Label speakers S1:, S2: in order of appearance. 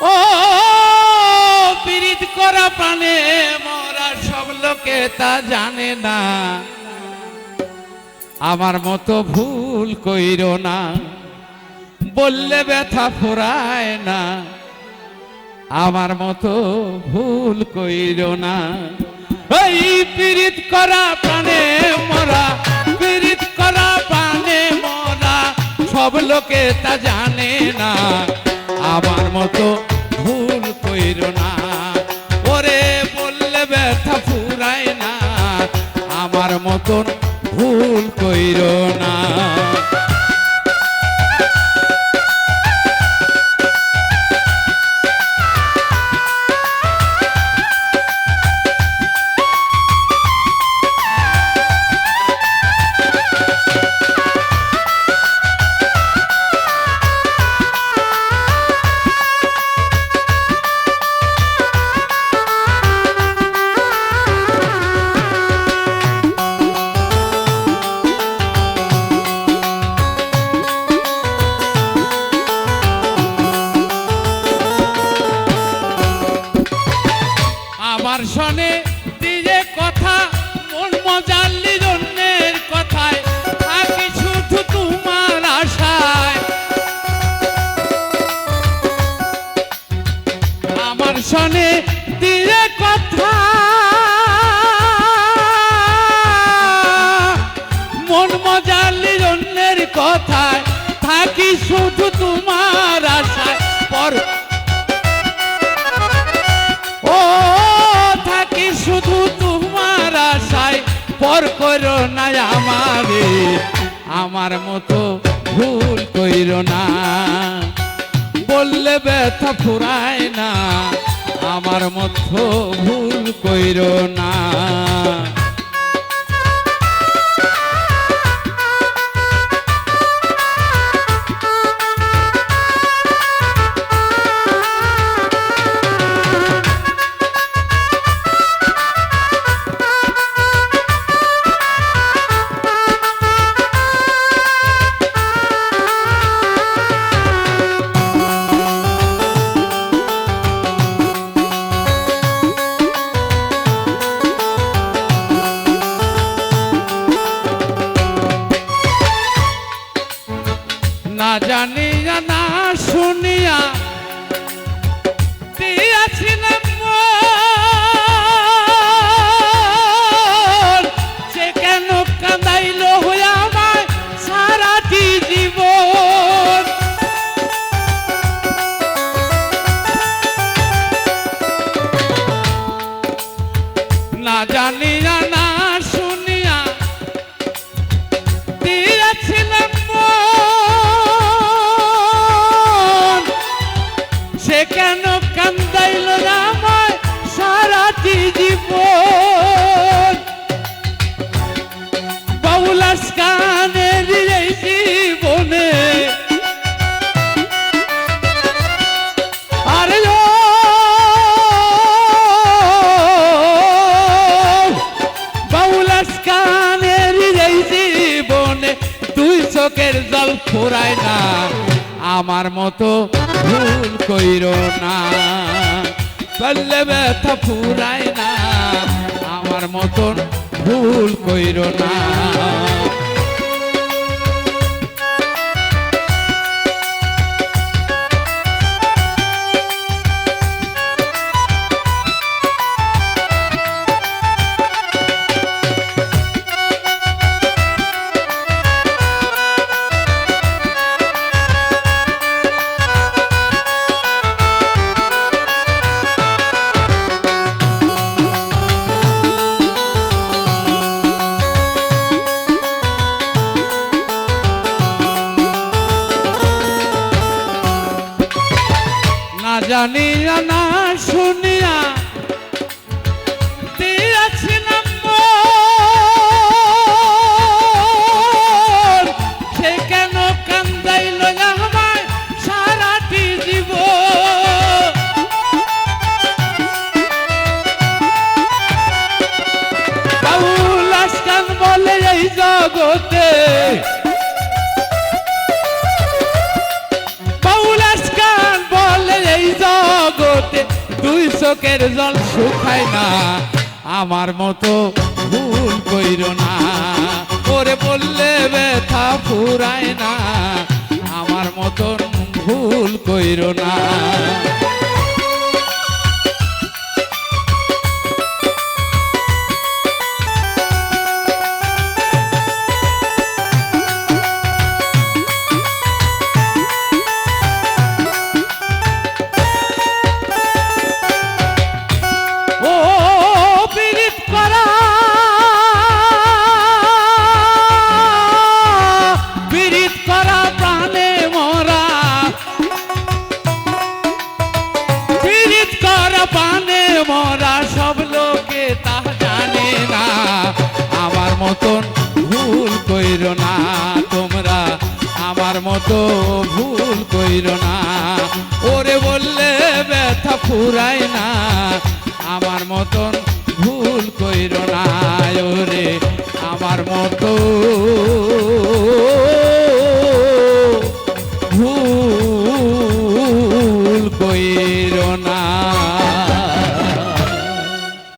S1: ও পীড়িত করা প্রাণে মরা সব লোকে তা জানে না। আমার মতো ভুল কইর না, বললে ব্যথা ফোরায় না। আমার মতো ভুল কইর না। এই পীড়িত করা প্রাণে মরা পীড়িত করা প্রাণে মরা, সব লোকে তা জানে না। আমার মতো ভুল কইর না। ওরে বললে ব্যথা ফুরায় না। আমার মতন আমার শনে দিয়ে কথা, মন মজাল্লি জন্যের কথায়, থাকি শুধু তোমার আশায়। আমার শনে দিয়ে কথা, মন মজাল্লি জন্যের কথায়, থাকি শুধু তোমার আমারে মতো ভুল কইর না। বললে ব্যথা ফুরায় না আমার মতো ভুল কইর না। ফুরায় না আমার মতো ভুল কইর না। বললে ব্যথা ফুরায় না, আমার মতন ভুল কইর না। না জগতে দুই চোখের জল শুকায় না। আমার মতো ভুল কইর না। ওরে বললে ব্যথা ফুরায় না। আমার মতন ভুল কইর না। আমার মতো ভুল কইর না। ওরে বললে ব্যথা ফুরায় না। আমার মতন ভুল কইর না। ওরে, আমার মতো